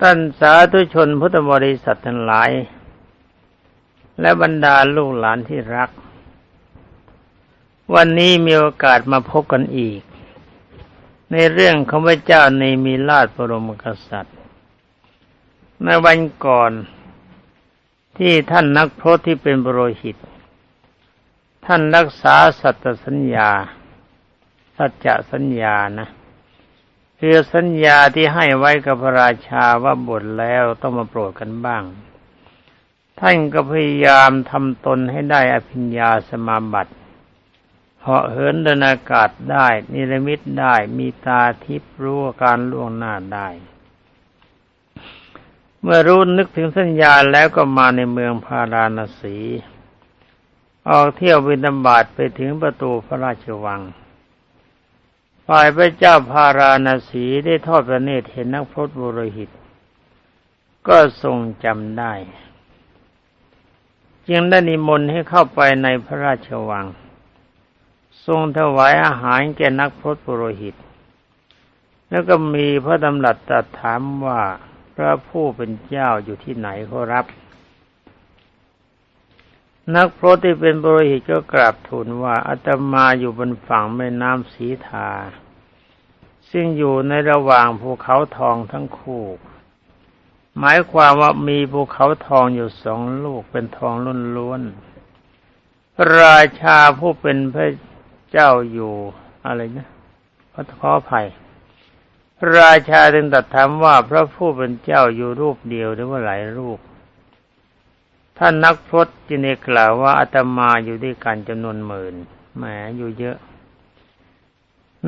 ท่านสาธุชนพุทธบริษัททั้งหลาย และบรรดาลูกหลานที่รัก วันนี้มีโอกาสมาพบกันอีก ในเรื่องของพระเจ้าในมีราชบรมกษัตริย์ ในวันก่อนที่ท่านนักพรตที่เป็นบรหิต ท่านรักษาสัตสัญญา สัจจะสัญญานะ คือสัญญาที่ให้ไว้กับพระราชาว่าบทแล้วต้องมาโปรดกันบ้าง ท่านก็พยายามทำตนให้ได้อภิญญาสมาบัติเหาะเหินเดินอากาศได้ นิรมิตได้มีตาทิพรู้การล่วงหน้าได้ เมื่อรู้นึกถึงสัญญาแล้วก็มาในเมืองพาราณสี ออกเที่ยวบินบาตไปถึงประตูพระราชวัง ฝ่ายพระเจ้าพาราณสีได้ทอดพระเนตรเห็นนักพรตบุรหิต ก็ทรงจำได้ จึงได้นิมนต์ให้เข้าไปในพระราชวัง ทรงถวายอาหารแก่นักพรตบุรหิต แล้วก็มีพระดำรัสตรัสถามว่าพระผู้เป็นเจ้าอยู่ที่ไหนขอรับ นักพรตที่เป็นบริหิตก็กราบทูลว่าอาตมาอยู่บนฝั่งแม่น้ำสีทา ซึ่งอยู่ในระหว่างภูเขาทองทั้งคู่ หมายความว่ามีภูเขาทองอยู่สองลูกเป็นทองล้นล้วนราชาผู้เป็นพระเจ้าอยู่อะไรนะพระขออภัยราชาจึงตรัสถามว่าพระผู้เป็นเจ้าอยู่รูปเดียวหรือว่าหลายรูป ท่านนักพรตจึงได้กล่าวว่าอาตมาอยู่ด้วยกันจำนวนหมื่นแหมอยู่เยอะ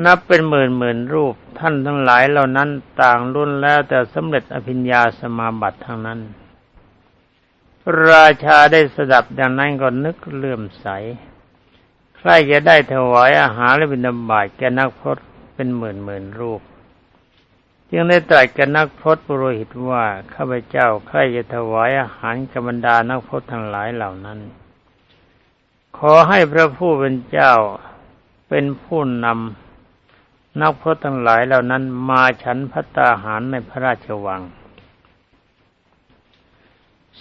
นับเป็นหมื่นหมื่นรูป ท่านทั้งหลายเหล่านั้นต่างรุ่นแล้วแต่สำเร็จอภิญญาสมาบัติทั้งนั้น ราชาได้สดับดังนั้นก็นึกเลื่อมใส ใครจะได้ถวายอาหารและบิณฑบาตแก่นักพรตเป็นหมื่นหมื่นรูป จึงได้ตรัสกับนักพรตปุโรหิตว่าข้าพเจ้าใครจะถวายอาหารกับบรรดานักพรตทั้งหลายเหล่านั้น ขอให้พระผู้เป็นเจ้าเป็นผู้นำนักพรตทั้งหลายเหล่านั้นมาฉันพัตตาหารในพระราชวัง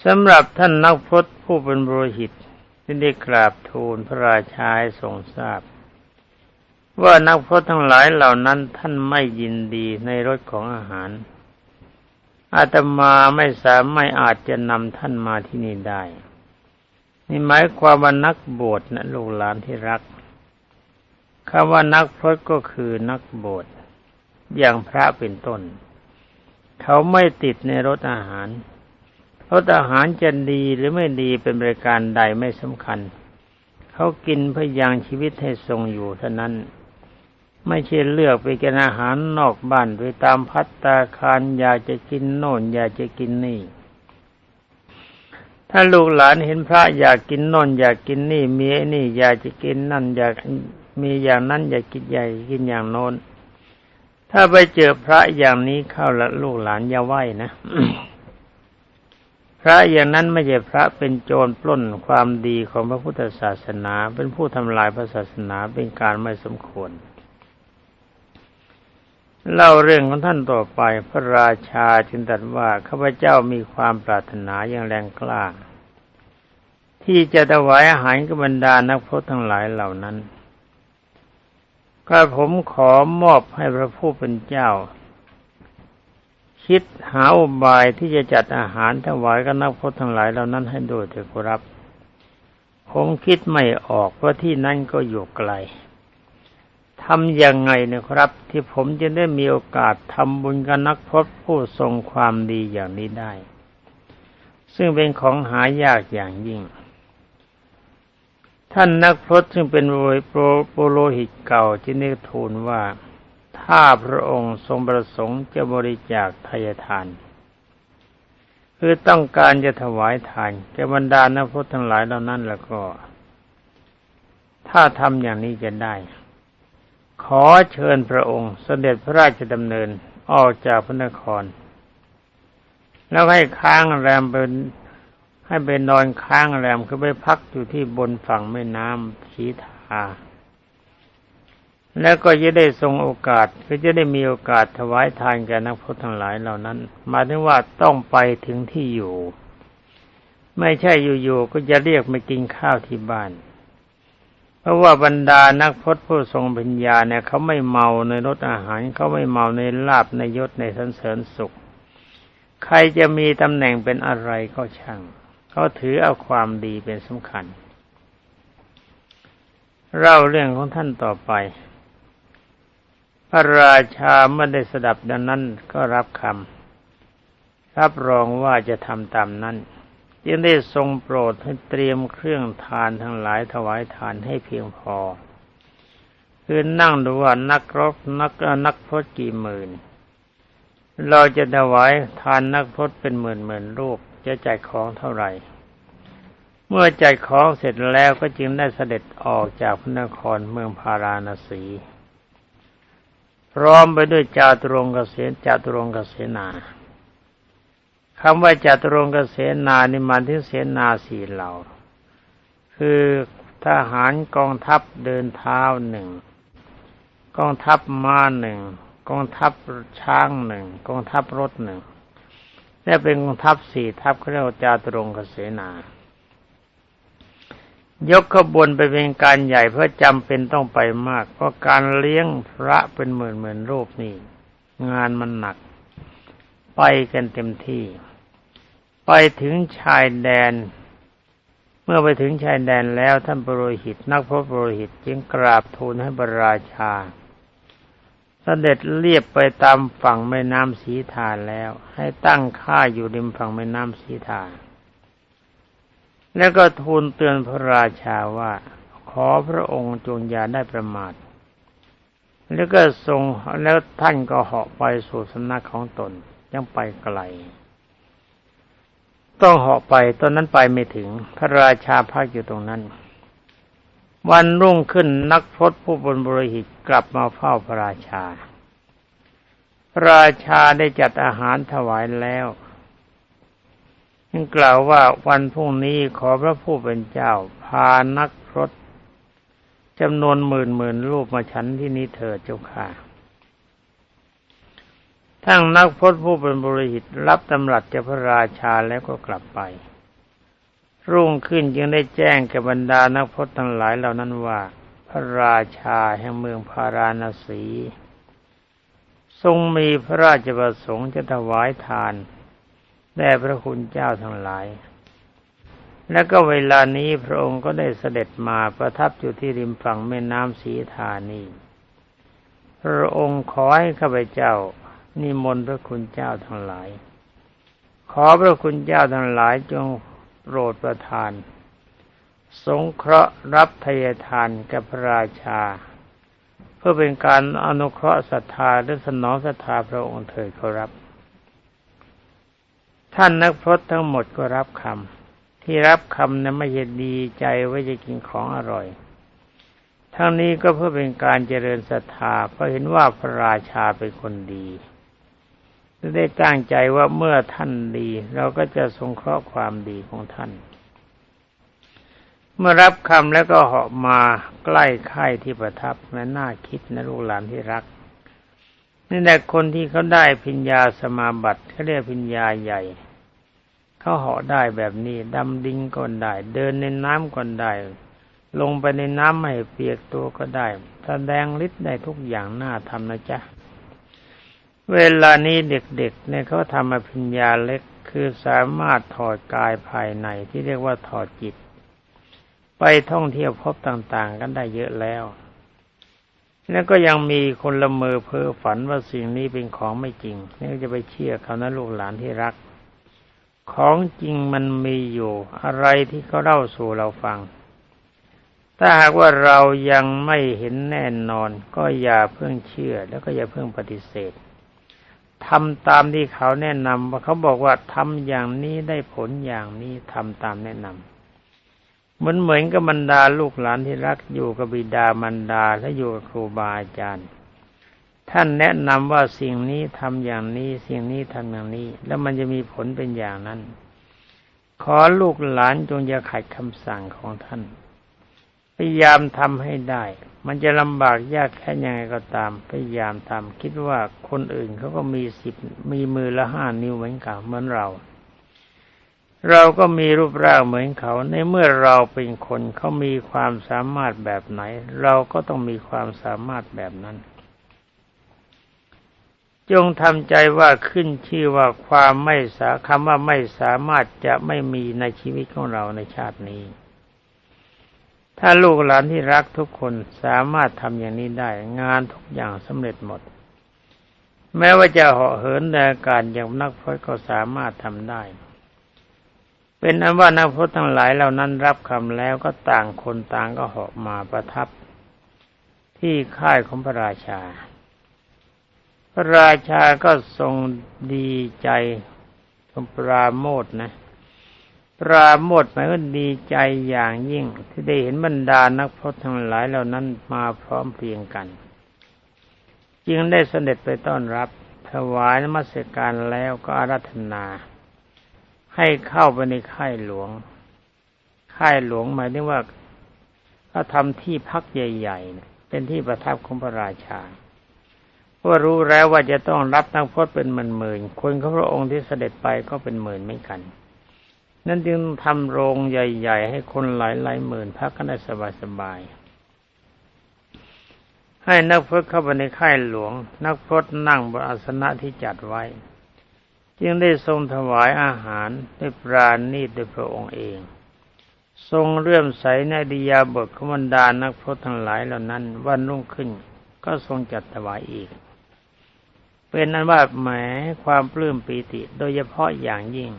สำหรับท่านนักพรตผู้เป็นบริหิตที่ได้กราบทูลพระราชาให้ทรงทราบ ว่านักพรตทั้งหลายเหล่านั้นท่านไม่ยินดีในรสของอาหาร อาตมาไม่สามารถอาจจะนำท่านมาที่นี่ได้ นี่หมายความว่านักบวชนะลูกหลานที่รักคำว่านักพรตก็คือนักบวชอย่างพระเป็นต้น เขาไม่ติดในรสอาหารรสอาหารจะดีหรือไม่ดีเป็นบริการใดไม่สำคัญ เขากินเพื่อยังชีวิตให้ทรงอยู่เท่านั้น ไม่ใช่เลือกไปกินอาหารนอกบ้านไปตามพัตตาคารอยากจะกินโน่นอยากจะกินนี่ ถ้าลูกหลานเห็นพระอยากกินโน่นอยากกินนี่มีไอ้นี่ อยากจะกินนั่นอยากมีอย่างนั้นอยากินใหญ่กินอย่างโน้น ถ้าไปเจอพระอย่างนี้เข้าละลูกหลานอย่าไหวนะพระอย่างนั้นไม่ใช่พระเป็นโจรปล้นความดีของพระพุทธศาสนา เป็นผู้ทำลายพระศาสนาเป็นการไม่สมควร เล่าเรื่องของท่านต่อไปพระราชาจึงตรัสว่าข้าพเจ้ามีความปรารถนาอย่างแรงกล้า ที่จะถวายอาหารกับบรรดานักพรตทั้งหลายเหล่านั้นก็ผมขอมอบให้พระผู้เป็นเจ้า คิดหาอุบายที่จะจัดอาหารถวายกับนักพจน์ทั้งหลายเหล่านั้นให้โดยเถิดครับ ผมคิดไม่ออกเพราะที่นั่นก็อยู่ไกล ทำยังไงเนี่ยครับ ที่ผมจะได้มีโอกาสทำบุญกับนักพจน์ผู้ทรงความดีอย่างนี้ได้ ซึ่งเป็นของหายากอย่างยิ่ง ท่านนักพรตซึ่งเป็นโปโลหิตเก่าจึงได้ทูลว่าถ้าพระองค์ทรงประสงค์จะบริจาคทายทาน คือต้องการจะถวายทานแก่บรรดานักพรตทั้งหลายเหล่านั้นแล้วก็ ถ้าทำอย่างนี้จะได้ ขอเชิญพระองค์เสด็จพระราชดำเนินออกจากพระนคร แล้วให้ค้างแรมเป็นให้ไปนอนค้างแรมคือไปพักอยู่ที่บนฝั่งแม่น้ำสีทาแล้วก็จะได้ทรงโอกาสก็จะได้มีโอกาสถวายทานแก่นักพรตทั้งหลายเหล่านั้นหมายถึงว่าต้องไปถึงที่อยู่ ไม่ใช่อยู่ๆก็จะเรียกมากินข้าวที่บ้าน เพราะว่าบรรดานักพจน์ผู้ทรงปัญญาเนี่ยเขาไม่เมาในรสอาหารเขาไม่เมาในลาบในยศในสันเสริญสุข ใครจะมีตำแหน่งเป็นอะไรก็ช่างเขาถือเอาความดีเป็นสำคัญ เล่าเรื่องของท่านต่อไป พระราชาเมื่อได้สดับดังนั้นก็รับคำรับรองว่าจะทำตามนั้น จึงได้ทรงโปรดให้เตรียมเครื่องทานทั้งหลายถวายทานให้เพียงพอ คือนั่งดูว่านักรบนักนักพจกี่หมื่น เราจะถวายทานนักพจเป็นหมื่นหมื่นรูปจะจ่ายของเท่าไหร่ เมื่อจัดของเสร็จแล้วก็จึงได้เสด็จออกจากพระนครเมืองพาราณสี พร้อมไปด้วยจาตุรงกเสนจาตุรงกเสนา คำว่าจาตุรงกเสนานี่มันที่เสนาสี่เหล่า คือทหารกองทัพเดินเท้าหนึ่งกองทัพม้าหนึ่งกองทัพช้างหนึ่งกองทัพรถหนึ่งและเป็นกองทัพสี่ทัพเขาเรียกว่าจาตุรงกเสนา ยกขบวนไปเป็นการใหญ่เพื่อจำเป็นต้องไปมาก เพราะการเลี้ยงพระเป็นหมื่นหมื่นรูปนี่ งานมันหนัก ไปกันเต็มที่ ไปถึงชายแดน เมื่อไปถึงชายแดนแล้วท่านปรหิตนักพระปรโรหิตจึงกราบทูลให้บรราชาสเสด็จเรียบไปตามฝั่งแม่น้ำสีทาแล้ว ให้ตั้งค่าอยู่ริมฝั่งแม่น้ำสีทาแล้วก็ทูลเตือนพระราชาว่า ขอพระองค์จงอย่าได้ประมาท แล้วก็ทรงแล้วท่านก็เหาะไปสู่สำนักของตนยังไปไกล ต้องเหาะไปตอนนั้นไปไม่ถึง พระราชาพักอยู่ตรงนั้น วันรุ่งขึ้นนักพรตผู้บนบริหิตกลับมาเฝ้าพระราชา พระราชาได้จัดอาหารถวายแล้วจึงกล่าวว่าวันพรุ่งนี้ขอพระผู้เป็นเจ้า พานักรถจำนวนหมื่นหมื่นรูปมาฉันที่นี้เถิดเจ้าค่ะ ทั้งนักพจผู้เป็นบริหิตรับตำรัสจากพระราชาแล้วก็กลับไป รุ่งขึ้นจึงได้แจ้งแก่บรรดานักพจทั้งหลายเหล่านั้นว่า พระราชาแห่งเมืองพาราณสี ทรงมีพระราชประสงค์จะถวายทานแด่พระคุณเจ้าทั้งหลาย และก็เวลานี้พระองค์ก็ได้เสด็จมาประทับอยู่ที่ริมฝั่งแม่น้ำสีธานี พระองค์ขอให้ข้าพเจ้า นิมนต์พระคุณเจ้าทั้งหลาย ขอพระคุณเจ้าทั้งหลายจงโปรดประทาน สงเคราะห์รับทยทานกับพระราชา เพื่อเป็นการอนุเคราะห์ศรัทธาและสนองศรัทธาพระองค์เถิดขอรับ ท่านนักพรตทั้งหมดก็รับคำที่รับคำนั้นไม่ใช่ดีใจว่าจะกินของอร่อยทั้งนี้ก็เพื่อเป็นการเจริญศรัทธาเพราะเห็นว่าพระราชาเป็นคนดี ได้ตั้งใจว่าเมื่อท่านดี เราก็จะสงเคราะห์ความดีของท่าน เมื่อรับคำแล้วก็เหาะมาใกล้ค่ายที่ประทับแม้น่าคิดนะลูกหลานที่รักนี่แหละคนที่เขาได้พิญญาสมาบัติเขาเรียกพิญญาใหญ่ เขาเหาะได้แบบนี้ดำดิ้งก็ได้ เดินในน้ำก็ได้ ลงไปในน้ำไม่เปียกตัวก็ได้แสดงฤทธิ์ได้ทุกอย่างน่าทำนะจ๊ะ เวลานี้เด็กๆเนี่ยเขาทำอภิญญาเล็กคือสามารถถอดกายภายในที่เรียกว่าถอดจิต ไปท่องเที่ยวพบต่างๆ กันได้เยอะแล้วแล้วก็ยังมีคนละเมอเพ้อฝันว่าสิ่งนี้เป็นของไม่จริงนี่จะไปเชื่อเขานะลูกหลานที่รัก ของจริงมันมีอยู่อะไรที่เขาเล่าสู่เราฟัง ถ้าหากว่าเรายังไม่เห็นแน่นอน ก็อย่าเพิ่งเชื่อแล้วก็อย่าเพิ่งปฏิเสธ ทำตามที่เขาแนะนำว่าเขาบอกว่าทำอย่างนี้ได้ผลอย่างนี้ทำตามแนะนำเหมือนเหมือนกับบรรดาลูกหลานที่รักอยู่กับบิดามารดาและอยู่กับครูบาอาจารย์ ท่านแนะนำว่าสิ่งนี้ทำอย่างนี้ สิ่งนี้ทำอย่างนี้ แล้วมันจะมีผลเป็นอย่างนั้น ขอลูกหลานจงอย่าขัดคำสั่งของท่าน ยายามทำให้ได้ มันจะลำบากยากแค่ยังไงก็ตาม พยายามทำคิดว่าคนอื่นเขาก็มีสิบมีมือละห้านิ้วเหมือนกันเหมือนเรา เราก็มีรูปร่างเหมือนเขา ในเมื่อเราเป็นคนเขามีความสามารถแบบไหน เราก็ต้องมีความสามารถแบบนั้น จงทำใจว่าขึ้นชื่อว่าความไม่สาคำว่าไม่สามารถจะไม่มีในชีวิตของเราในชาตินี้ ถ้าลูกหลานที่รักทุกคนสามารถทำอย่างนี้ได้ งานทุกอย่างสำเร็จหมด แม้ว่าจะเหาะเหินในอากาศอย่างนักพรตก็สามารถทำได้ เป็นนั้นว่านักพรตทั้งหลายเหล่านั้นรับคำแล้วก็ต่างคนต่างก็เหาะมาประทับ ที่ค่ายของพระราชา พระราชาก็ทรงดีใจทรงปราโมทนะ ปราโมทหมายว่าดีใจอย่างยิ่ง ที่ได้เห็นบรรดานักพรตทั้งหลายเหล่านั้นมาพร้อมเพรียงกัน จึงได้เสด็จไปต้อนรับ ถวายนมัสการแล้วก็อารัธนา ให้เข้าไปในค่ายหลวง ค่ายหลวงหมายถึงว่าเขาทำที่พักใหญ่ๆเป็นที่ประทับของพระราชาเพราะรู้แล้วว่าจะต้องรับนักพรตเป็นหมื่นๆคนของพระองค์ที่เสด็จไปก็เป็นหมื่นไม่กัน นั่นจึงทำโรงใหญ่ ๆ ให้คนหลายหลายหมื่นพักกันได้สบายๆให้นักพรตเข้าไปในค่ายหลวง นักพรตนั่งบนอาสนะที่จัดไว้ จึงได้ทรงถวายอาหารด้วยปราณีตด้วยพระองค์เอง ทรงเรื่มใสในดิยาบทขบันดานักพรตทั้งหลายเหล่านั้นวันรุ่งขึ้นก็ทรงจัดถวายอีก เป็นนั้นว่าแหมความปลื้มปีติโดยเฉพาะอย่างยิ่ง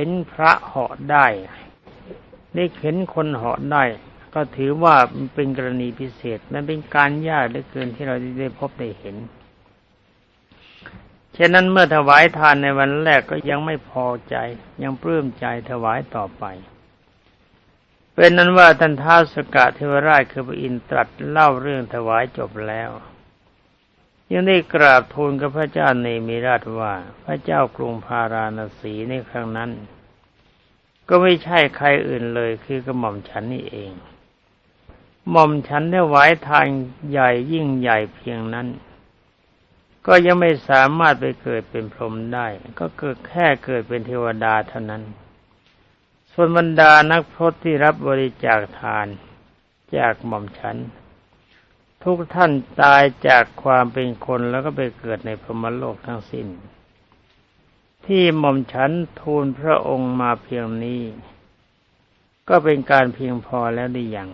เห็นพระเหาะได้ ได้เห็นคนเหาะได้ ก็ถือว่าเป็นกรณีพิเศษ มันเป็นการยากเหลือเกินที่เราได้พบได้เห็นฉะนั้นเมื่อถวายทานในวันแรกก็ยังไม่พอใจ ยังปลื้มใจถวายต่อไป เป็นนั้นว่าท่านท้าวสกะเทวราชคือพระอินทร์ตรัสเล่าเรื่องถวายจบแล้ว ยังได้กราบทูลกับพระเจ้าเนมิราชว่า พระเจ้ากรุงพาราณสีในครั้งนั้น ก็ไม่ใช่ใครอื่นเลยคือกระหม่อมฉันนี่เองหม่อมฉันได้ไว้ทางใหญ่ยิ่งใหญ่เพียงนั้น ก็ยังไม่สามารถไปเกิดเป็นพรหมได้ ก็เกิดแค่เกิดเป็นเทวดาเท่านั้น ส่วนบรรดานักพรตที่รับบริจาคทาน จากหม่อมฉัน ทุกท่านตายจากความเป็นคนแล้วก็ไปเกิดในพรหมโลกทั้งสิ้น ที่หม่อมฉันทูลพระองค์มาเพียงนี้ ก็เป็นการเพียงพอแล้วได้อย่าง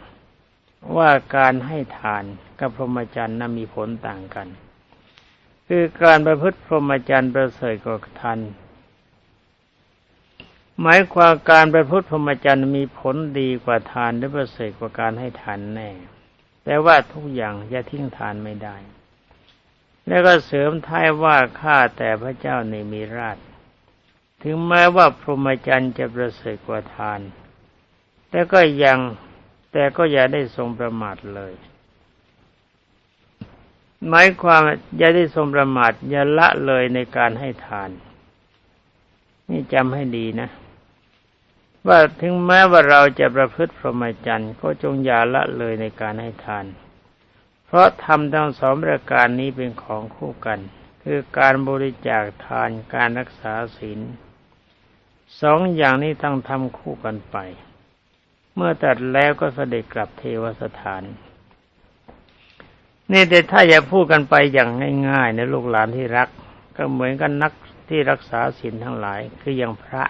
ว่าการให้ทานกับพรหมจรรย์นั้นมีผลต่างกัน คือการประพฤติพรหมจรรย์ประเสริฐกว่าทานหมายความการประพฤติพรหมจรรย์มีผลดีกว่าทานหรือประเสริฐกว่าการให้ทานแน่ แต่ว่าทุกอย่างจะทิ้งทานไม่ได้ แล้วก็เสริมท้ายว่าข้าแต่พระเจ้าในมีราช ถึงแม้ว่าพรหมจรรย์จะประเสริฐกว่าทาน แต่ก็ยังแต่ก็อย่าได้ทรงประมาทเลย หมายความอย่าได้ทรงประมาทอย่าละเลยในการให้ทาน นี่จำให้ดีนะ ว่าถึงแม้ว่าเราจะประพฤติพรหมจรรย์ก็จงอย่าละเลยในการให้ทาน เพราะทำทั้งสองประการนี้เป็นของคู่กัน คือการบริจาคทานการรักษาศีลสองอย่างนี้ต้องทำคู่กันไป เมื่อตัดแล้วก็เสด็จกลับเทวสถาน นี่แต่ถ้าอย่าพูดกันไปอย่างง่ายๆนะลูกหลานที่รัก ก็เหมือนกันนักที่รักษาศีลทั้งหลายคืออย่างพระ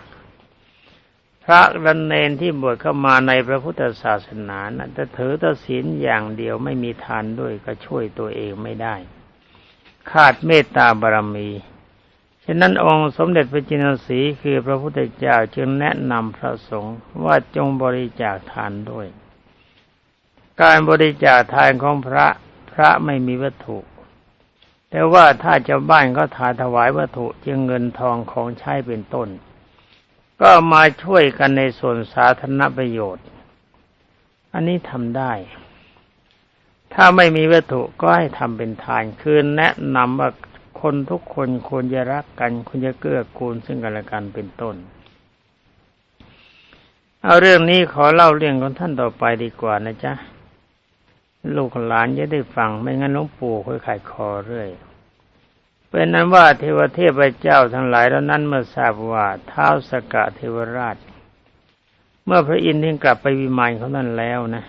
พระรันเนนที่บวชเข้ามาในพระพุทธศาสนานะจะถือตศีลอย่างเดียวไม่มีทานด้วยก็ช่วยตัวเองไม่ได้ ขาดเมตตาบารมี ฉะนั้นองค์สมเด็จพระจินสีคือพระพุทธเจ้าจึงแนะนำพระสงฆ์ว่าจงบริจาคทานด้วย การบริจาคทานของพระพระไม่มีวัตถุ แต่ว่าถ้าจ้าบ้านก็ถาถวายวัตถุจึงเงินทองของใช้เป็นต้น ก็มาช่วยกันในส่วนสาธารณประโยชน์ อันนี้ทำได้ ถ้าไม่มีวัตถุก็ให้ทำเป็นทานคือแนะนำว่าคนทุกคนควรจะรักกันควรจะเกื้อกูลซึ่งกันและกันเป็นต้น เอาเรื่องนี้ขอเล่าเรื่องของท่านต่อไปดีกว่านะจ๊ะ ลูกหลานจะได้ฟังไม่งั้นหลวงปู่ค่อยขายคอเรื่อย เป็นนั้นว่าเทวเทพเจ้าทั้งหลายแล้วนั้นเมื่อทราบว่าเท้าสกะเทวราช เมื่อพระอินทร์ทิ้งกลับไปวิมานเขานั่นแล้วนะ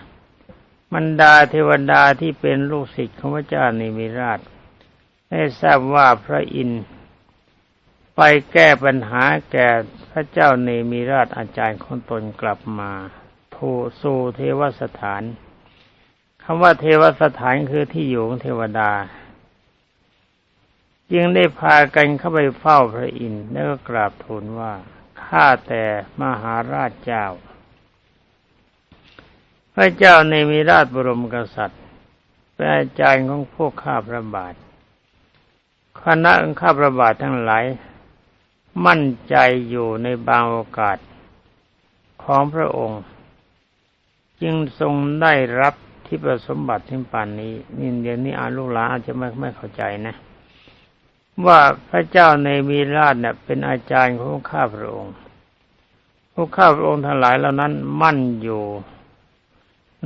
มันดาเทวดาที่เป็นลูกศิษย์ของพระเจ้านิมิราช ได้ทราบว่าพระอินทร์ไปแก้ปัญหาแก่พระเจ้าเนมิราชอาจารย์ของตนกลับมาทูสู่เทวสถานคำว่าเทวสถานคือที่อยู่ของเทวดา จึงได้พากันเข้าไปเฝ้าพระอินทร์แล้วก็กราบทูลว่าข้าแต่มหาราชเจ้า พระเจ้าในมีราชบรมกษัตริย์เป็นอาจารย์ของพวกข้าพระบาทคณะข้าพระบาททั้งหลาย มั่นใจอยู่ในบางโอกาสของพระองค์ จึงทรงได้รับที่ประสมบัติที่ปานนี้ นี่เดี๋ยวนี้อาลูกหลานอาจจะไม่ไม่เข้าใจนะ ว่าพระเจ้าในมีราชเนี่ยเป็นอาจารย์ของข้าพระองค์พวกข้าพระองค์ทั้งหลายเหล่านั้นมั่นอยู่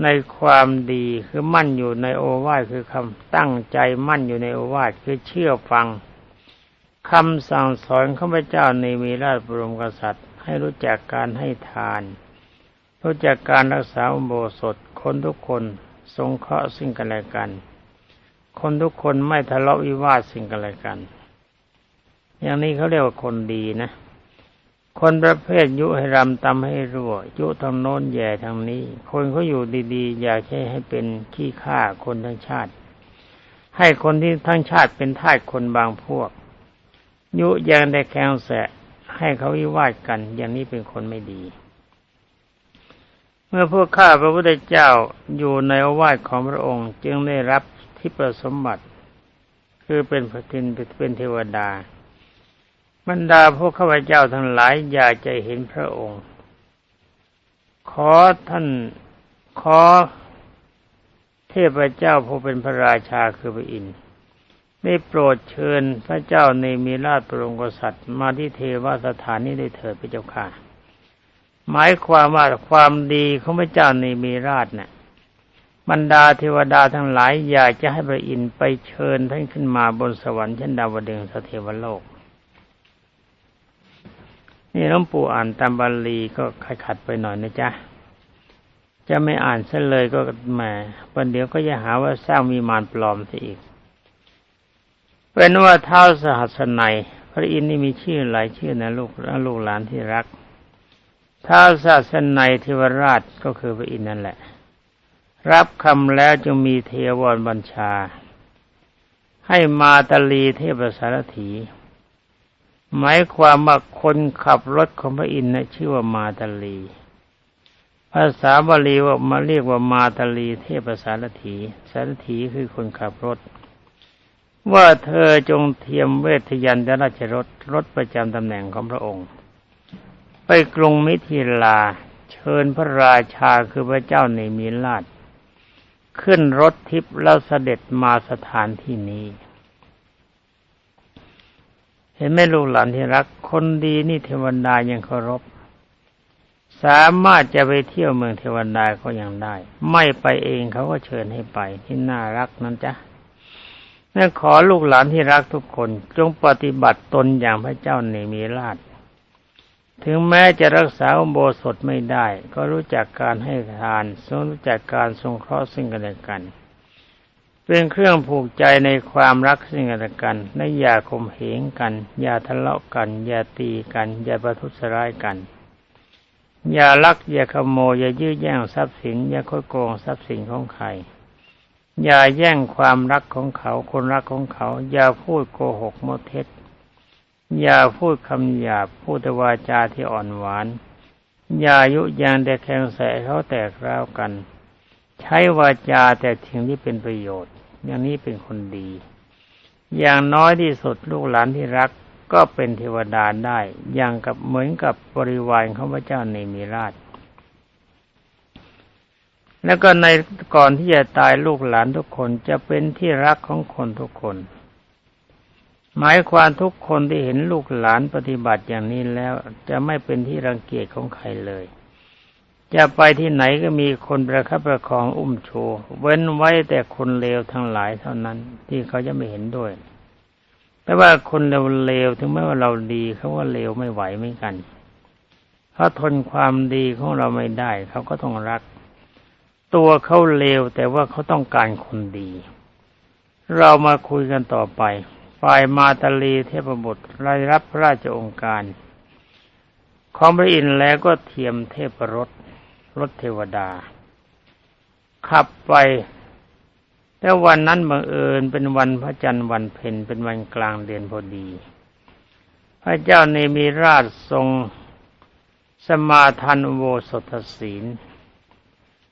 ในความดีคือมั่นอยู่ในโอวาทคือคำตั้งใจมั่นอยู่ในโอวาทคือเชื่อฟังคำสั่งสอนข้าพเจ้าในมีราชบรมกษัตริย์ ให้รู้จักการให้ทาน รู้จักการรักษาอุโบสถคนทุกคนสงเคราะห์สิ่งกันและกัน คนทุกคนไม่ทะเลาะวิวาทสิ่งกันและกัน อย่างนี้เขาเรียกว่าคนดีนะ คนประเภทยุให้รำตำให้รั่ว ยุทางโน้นแย่ทางนี้ คนเขาอยู่ดีๆ อยากใช้ให้เป็นขี้ข้าคนทั้งชาติ ให้คนที่ทั้งชาติเป็นทาสคนบางพวก ยุยังได้แข่งแสะให้เขาวิวาทกัน อย่างนี้เป็นคนไม่ดี เมื่อพวกข้าพระพุทธเจ้าอยู่ในอวาสของพระองค์ จึงได้รับที่ประสมบัติ คือเป็นพระกินเป็นเทวดา บรรดาพวกข้าพเจ้าทั้งหลายอยากจะเห็นพระองค์ ขอท่านขอเทพเจ้าผู้เป็นพระราชาคือพระอินทร์ได้โปรดเชิญพระเจ้าในมีราชปรงกษัตริย์ มาที่เทวสถานนี้ได้เถิดพระเจ้าค่ะ หมายความว่าความดีของพระเจ้าในมีราชเนะ่ยบรรดาเทวดาทั้งหลายอยากจะให้พระอินทร์ไปเชิญท่านขึ้นมาบนสวรรค์ชั้นดาวดึงสเทวโลก นี่หลวงปู่อ่านตามบาลีก็ขัดไปหน่อยนะจ๊ะ จะไม่อ่านซะเลยก็แหมประเดี๋ยวก็จะหาว่าสร้างมีมารปลอมซะอีก เป็นว่าเท้าสหัสนัยพระอินทร์นี่มีชื่อหลายชื่อนะลูกลูกหลานที่รักเท้าสหัสนัยเทวราชก็คือพระอินทร์นั่นแหละ รับคำแล้วจึงมีเทวรบัญชา ให้มาตาลีเทพสารถี หมายความว่าคนขับรถของพระอินทร์นะชื่อว่ามาตาลี ภาษาบาลีว่ามาเรียกว่ามาตาลีเทพสารถี สารถีคือคนขับรถ ว่าเธอจงเทียมเวทยันตราชรถรถประจำตำแหน่งของพระองค์ ไปกรุงมิถิลา เชิญพระราชาคือพระเจ้าในมีลาดขึ้นรถทิพย์แล้วเสด็จมาสถานที่นี้ เห็นไหมลูกหลานที่รัก คนดีนี่เทวดายังเคารพ สามารถจะไปเที่ยวเมืองเทวดาก็ยังได้ ไม่ไปเองเขาก็เชิญให้ไปที่น่ารักนั้นจ้ะนั่นขอลูกหลานที่รักทุกคน จงปฏิบัติตนอย่างพระเจ้าเนมีราช ถึงแม้จะรักษาอุโบสถไม่ได้ ก็รู้จักการให้ทานทรงรู้จักการทรงเคราะห์ซึ่งกันและกัน เป็นเครื่องผูกใจในความรักซึ่งกันและกันและอย่าข่มเหงกัน อย่าทะเลาะกัน อย่าตีกัน อย่าประทุษร้ายกัน อย่าลัก อย่าขโมย อย่ายื้อแย่งทรัพย์สิน อย่าคดโกงทรัพย์สินของใคร อย่าแย่งความรักของเขา คนรักของเขา อย่าพูดโกหกมดเท็จ อย่าพูดคำหยาบ พูดวาจาที่อ่อนหวาน อย่ายุยงแต่แข่งแสเขาแตกร้าวกัน ใช้วาจาแต่ทิ้งที่เป็นประโยชน์ อย่างนี้เป็นคนดี อย่างน้อยที่สุดลูกหลานที่รักก็เป็นเทวดาได้ อย่างกับเหมือนกับบริวารของพระเจ้าในมีราช แล้วก็ในก่อนที่จะตายลูกหลานทุกคนจะเป็นที่รักของคนทุกคน หมายความทุกคนที่เห็นลูกหลานปฏิบัติอย่างนี้แล้ว จะไม่เป็นที่รังเกียจของใครเลย จะไปที่ไหนก็มีคนประคับประคองอุ้มโชว์เว้นไว้แต่คนเลวทั้งหลายเท่านั้น ที่เขาจะไม่เห็นด้วย แต่ว่าคนเลวๆถึงแม้ว่าเราดีเขาว่าเลวไม่ไหวเหมือนกันเขาทนความดีของเราไม่ได้ เขาก็ต้องรัก ตัวเขาเลวแต่ว่าเขาต้องการคนดี เรามาคุยกันต่อไปฝ่ายมาตาลีเทพบุตรรายรับพระราชองค์การ ของพระอินทร์แล้วก็เทียมเทพรถ รถเทวดา ขับไปแต่วันนั้นบังเอิญเป็นวันพระจันทร์วันเพ็ญเป็นวันกลางเดือนพอดี พระเจ้าเนมีราชทรงสมาทานโวสถศีล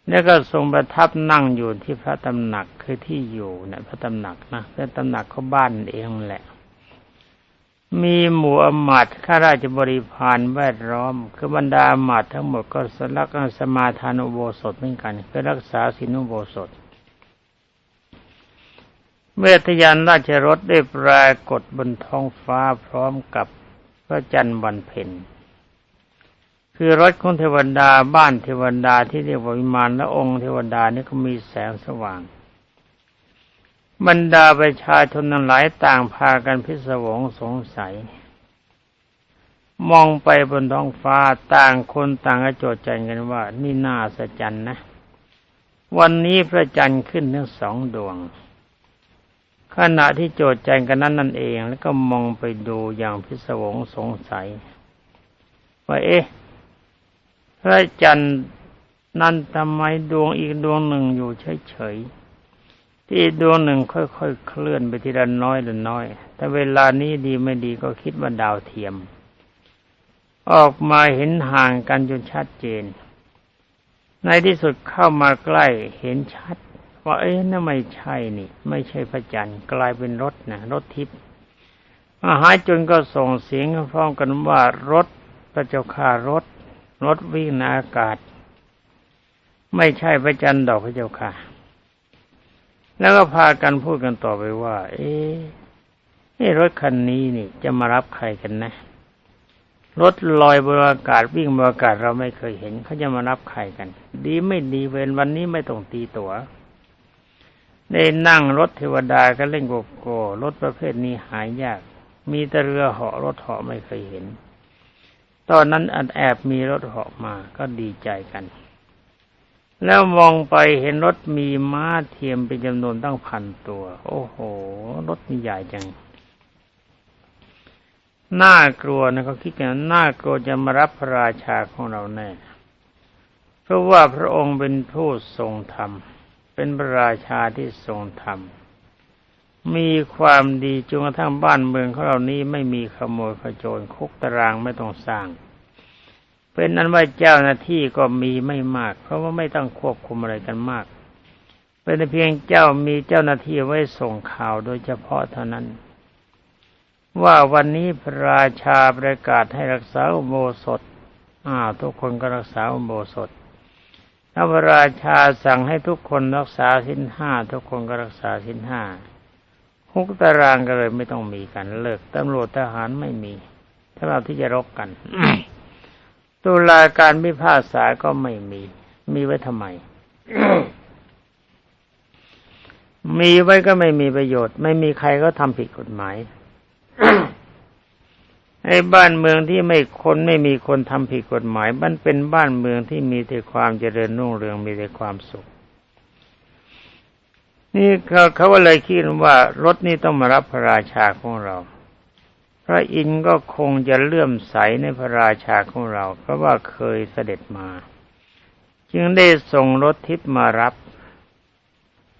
แล้วก็ทรงประทับนั่งอยู่ที่พระตำหนักคือที่อยู่นี่ยพระตำหนักนะเป็นตำหนักเขาบ้านเองแหละ มีหมู่อมาตข้าราชบริพารแวดล้อม คือบรรดาอมาตทั้งหมดก็สลักสมาทานุโบสถเหมือนกันเพื่อรักษาสินุโบสถเมื่อทยานราชรถได้ปรากฏบนท้องฟ้าพร้อมกับพระจันทร์วันเพ็ญคือรถของเทวดาบ้านเทวดาที่เรียกว่าวิมานและองค์เทวดานี่ก็มีแสงสว่าง บรรดาประชาชนนั้นหลายต่างพากันพิศวงสงสัย มองไปบนท้องฟ้าต่างคนต่างกระโจดใจกันว่า นี่น่าสะจันนะ วันนี้พระจันทร์ขึ้นทั้งสองดวง ขณะที่โจดใจกันนั้นนั่นเอง แล้วก็มองไปดูอย่างพิศวงสงสัย ว่าเอ๊ะ พระจันทร์นั้นทำไมดวงอีกดวงหนึ่งอยู่เฉยๆ ที่ดวงหนึ่งค่อยๆเคลื่อนไปทีละน้อยละน้อย แต่เวลานี้ดีไม่ดีก็คิดว่าดาวเทียม ออกมาเห็นห่างกันจนชัดเจน ในที่สุดเข้ามาใกล้เห็นชัด ว่าเอ๊ะนั่นไม่ใช่นี่ ไม่ใช่พระจันทร์กลายเป็นรถนะรถทิพย์มาหายจนก็ส่งเสียงฟ้องกันว่ารถพระเจ้าข่ารถ รถวิ่งในอากาศ ไม่ใช่พระจันทร์ดอกพระเจ้าค่ะ แล้วก็พากันพูดกันต่อไปว่า เอ๊ะรถคันนี้นี่จะมารับใครกันนะ รถลอยบนอากาศวิ่งบนอากาศเราไม่เคยเห็นเขาจะมารับใครกัน ดีไม่ดีเวนวันนี้ไม่ต้องตีตัว๋วได้นั่งรถเทวดาก็เล่นโกโก้รถประเภทนี้หายยาก มีแต่เรือเหาะรถเหาะไม่เคยเห็น ตอนนั้นอันแอบมีรถเหาะมาก็ดีใจกัน แล้วมองไปเห็นรถมีม้าเทียมเป็นจำนวนตั้งพันตัว โอ้โห รถนี่ใหญ่จัง น่ากลัวนะเขาคิดกันน่ากลัวจะมารับพระราชาของเราแน่ เพราะว่าพระองค์เป็นผู้ทรงธรรม เป็นพระราชาที่ทรงธรรม มีความดีจนกระทั่งบ้านเมืองของเรานี้ไม่มีขโมยขโจรคุกตารางไม่ต้องสร้าง เป็นนั้นว่าเจ้าหน้าที่ก็มีไม่มาก เพราะว่าไม่ต้องควบคุมอะไรกันมาก เป็นเพียงเจ้ามีเจ้าหน้าที่ไว้ส่งข่าวโดยเฉพาะเท่านั้น ว่าวันนี้พระราชาประกาศให้รักษาอุโบสถอ้าวทุกคนก็รักษาอุโบสถถ้าพระราชาสั่งให้ทุกคนรักษาสินห้าทุกคนก็รักษาสินห้าหุกตารางก็เลยไม่ต้องมีกันเลิกตำรวจทหารไม่มีถ้าเราที่จะรบกัน ตุลาการพิพากษาก็ไม่มี มีไว้ทำไม มีไว้ก็ไม่มีประโยชน์ ไม่มีใครก็ทำผิดกฎหมายไอ้บ้านเมืองที่ไม่คนไม่มีคนทำผิดกฎหมาย มันเป็นบ้านเมืองที่มีแต่ความเจริญรุ่งเรืองมีแต่ความสุข นี่เขาเขาเลยคิดว่ารถนี้ต้องมารับพระราชาของเรา พระอินทร์ก็คงจะเลื่อมใสในพระราชาของเรา เพราะว่าเคยเสด็จมา จึงได้ส่งรถทิพย์มารับ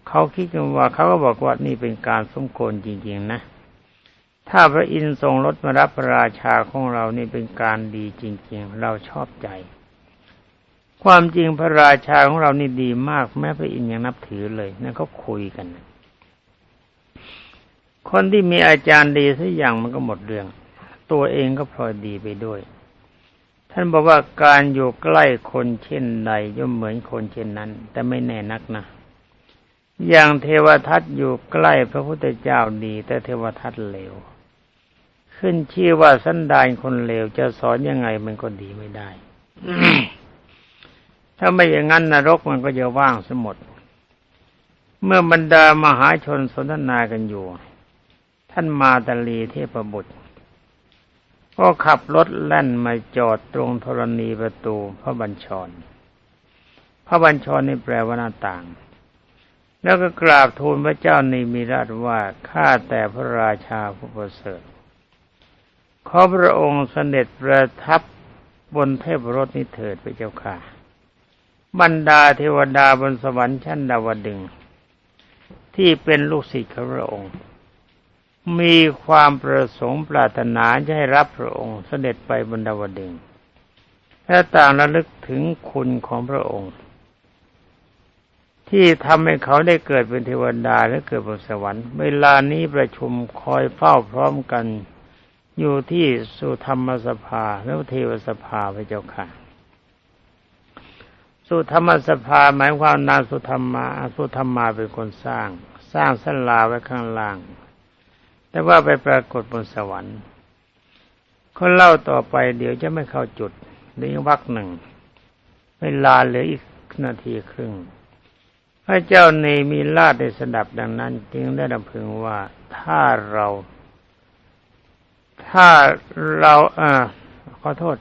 เขาคิดกันว่าเขาก็บอกว่านี่เป็นการสมควรจริงๆนะ ถ้าพระอินทร์ส่งรถมารับพระราชาของเรานี่เป็นการดีจริง ๆ เราชอบใจ ความจริงพระราชาของเรานี่ดีมากแม้พระอินทร์ยังนับถือเลยนั่นเขาคุยกัน คนที่มีอาจารย์ดีสักอย่างมันก็หมดเรื่อง ตัวเองก็พลอยดีไปด้วย ท่านบอกว่าการอยู่ใกล้คนเช่นใดย่อมเหมือนคนเช่นนั้น แต่ไม่แน่นักนะ อย่างเทวทัตอยู่ใกล้พระพุทธเจ้าดี แต่เทวทัตเลว ขึ้นชื่อว่าสันดานคนเลวจะสอนยังไงมันก็ดีไม่ได้ถ้าไม่อย่างนั้นนรกมันก็จะว่างสมดเมื่อบรรดามหาชนสนทนากันอยู่ ท่านมาตาลีเทพบุตร ก็ขับรถแล่นมาจอดตรงธรณีประตูพระบัญชร พระบัญชรนี่แปลว่าหน้าต่าง แล้วก็กราบทูลพระเจ้านีมีราชว่าข้าแต่พระราชาผู้ประเสริฐขอพระองค์เสด็จประทับบนเทพรถนี้เถิดพระเจ้าค่ะ บรรดาเทวดาบนสวรรค์ชั้นดาวดึง ที่เป็นลูกศิษย์ของพระองค์ มีความประสงค์ปรารถนาจะให้รับพระองค์เสด็จไปบนดาวดึงและต่างระลึกถึงคุณของพระองค์ ที่ทำให้เขาได้เกิดเป็นเทวดาและเกิดบนสวรรค์ เวลานี้ประชุมคอยเฝ้าพร้อมกันอยู่ที่สุธรรมสภาแล้วเทวสภาพระเจ้าค่ะ สุธรรมสภาหมายความนางสุธรรมาสุธรรมาเป็นคนสร้าง สร้างสลาไว้ข้างล่าง แต่ว่าไปปรากฏบนสวรรค์คนเล่าต่อไปเดี๋ยวจะไม่เข้าจุดนี้วักหนึ่งเวลาเหลืออีกนาทีครึ่ง พระเจ้าเนมีลาดได้สดับดังนั้น จึงได้ดำพึงว่าถ้าเรา ถ้าเราอ่าขอโทษ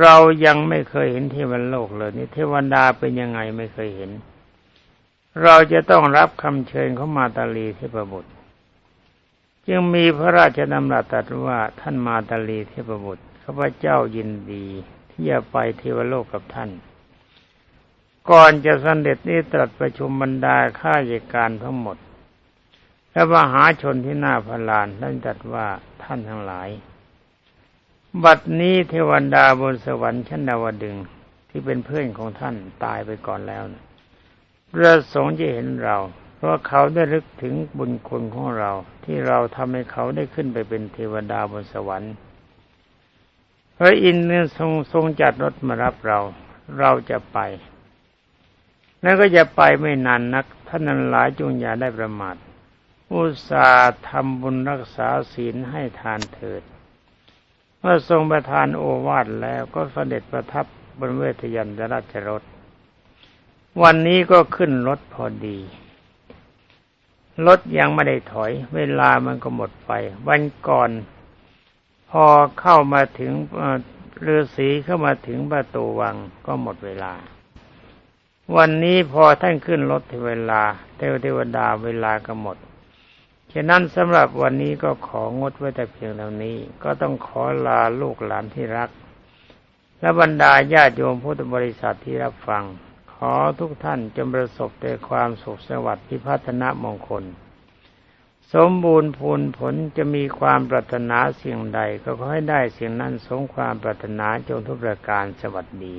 เรายังไม่เคยเห็นเทวโลกเลยนี่เทวดาเป็นยังไงไม่เคยเห็น เราจะต้องรับคำเชิญเข้ามาตาลีเทพบุตร จึงมีพระราชดำรัสตรัสว่าท่านมาตาลีเทพบุตรข้าพเจ้ายินดีที่จะไปเทวโลกกับท่าน ก่อนจะสันเด็จนี้ตรัสประชุมบรรดาข้าราชการทั้งหมด และมหาชนที่หน้าพลานท่านตรัสว่าท่านทั้งหลาย บัดนี้เทวดาบนสวรรค์ชั้นดาวดึงที่เป็นเพื่อนของท่านตายไปก่อนแล้วนะประสงค์จะเห็นเรา เพราะเขาได้รึกถึงบุญคุณของเรา ที่เราทำให้เขาได้ขึ้นไปเป็นเทวดาบนสวรรค์พระอินทร์ทรงทรงจัดรถมารับเรา เราจะไป แล้วก็จะไปไม่นานนัก ท่านนั้นหลายจงอย่าได้ประมาท อุตสาห์ทำบุญรักษาศีลให้ทานเถิด เมื่อทรงประทานโอวาทแล้วก็เสด็จประทับบนเวทยันตราชรถ วันนี้ก็ขึ้นรถพอดี รถยังไม่ได้ถอย เวลามันก็หมดไป วันก่อน พอเข้ามาถึงเรือสีเข้ามาถึงประตูวังก็หมดเวลา วันนี้พอท่านขึ้นรถเวลาเทวเทวดาเวลาก็หมดฉะนั้นสำหรับวันนี้ก็ของดไว้แต่เพียงเท่านี้ ก็ต้องขอลาลูกหลานที่รัก และบรรดาญาติโยมพุทธบริษัทที่รับฟัง ขอทุกท่านจงประสบแต่ความสุขสวัสดิ์พิพัฒนมงคล สมบูรณ์พูนผลจะมีความปรารถนาสิ่งใดก็ขอให้ได้สิ่งนั้นสมความปรารถนาจงทุกประการสวัสดี